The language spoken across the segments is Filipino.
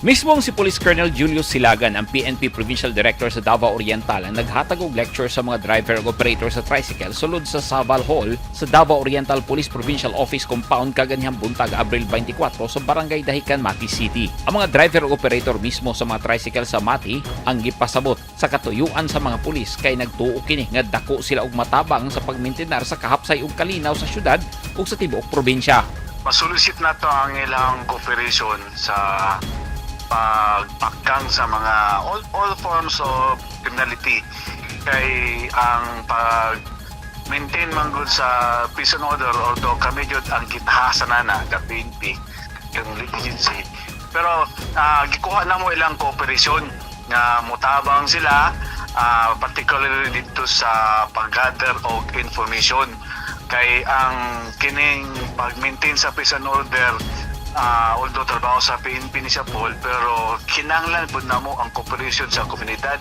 Mismong si Police Colonel Julius Silagan, ang PNP Provincial Director sa Davao Oriental, ang naghatag og lecture sa mga driver ug operator sa tricycle sulod sa Saval Hall sa Davao Oriental Police Provincial Office Compound kaganyang buntag Abril 24 sa Barangay Dahican, Mati City. Ang mga driver ug operator mismo sa mga tricycle sa Mati ang gipasabot sa katuyuan sa mga pulis kay nagtuo kini nga dako sila og matabang sa pagmintinar sa kahapsay ug kalinaw sa syudad ug sa tibuok probinsya. Masulisit na to ang ilang cooperation sa pagpakang sa mga all, all forms of criminality. Kay ang pag maintain man gud sa peace and order although kami jud ang gitahasan na the PNP yung agency. Pero ah, gikuha na mo ilang cooperation nga mutabang sila ah, particularly dito sa pag-gather og information. Kay ang kining pag-maintain sa peace and order ah although trabaho sa PNP ni siya Paul pero kinanglan po na mo ang cooperation sa komunidad.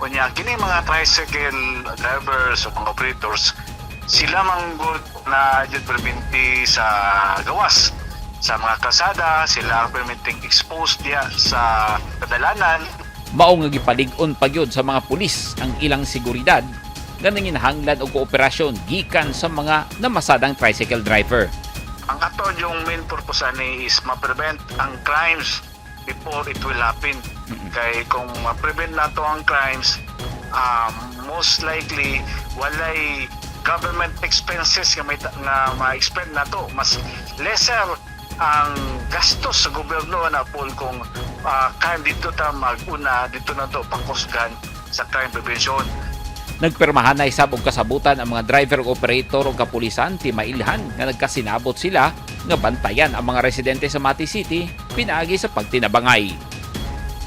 Unya kini mga tricycle drivers o mga operators sila manggod na jud perminti sa gawas sa mga kalsada sila ang permitting exposed diya sa kadalanan. Mao nga gipalig-on pa gyud sa mga pulis ang ilang seguridad nga nanginahanglan og kooperasyon gikan sa mga namasadang tricycle driver. Ang ato yung main purpose ani is ma-prevent ang crimes before it will happen. Kay kung ma-prevent nato ang crimes, um, most likely walay government expenses nga may nga ma-expend nato mas lesser ang gastos sa gobyerno na po kung uh, kan dito ta maguna dito na to pangkusgan sa crime prevention. Nagpermahan na isab og kasabutan ang mga driver ug operator ug kapulisan ti mailhan nga nagkasinabot sila nga bantayan ang mga residente sa Mati City pinaagi sa pagtinabangay.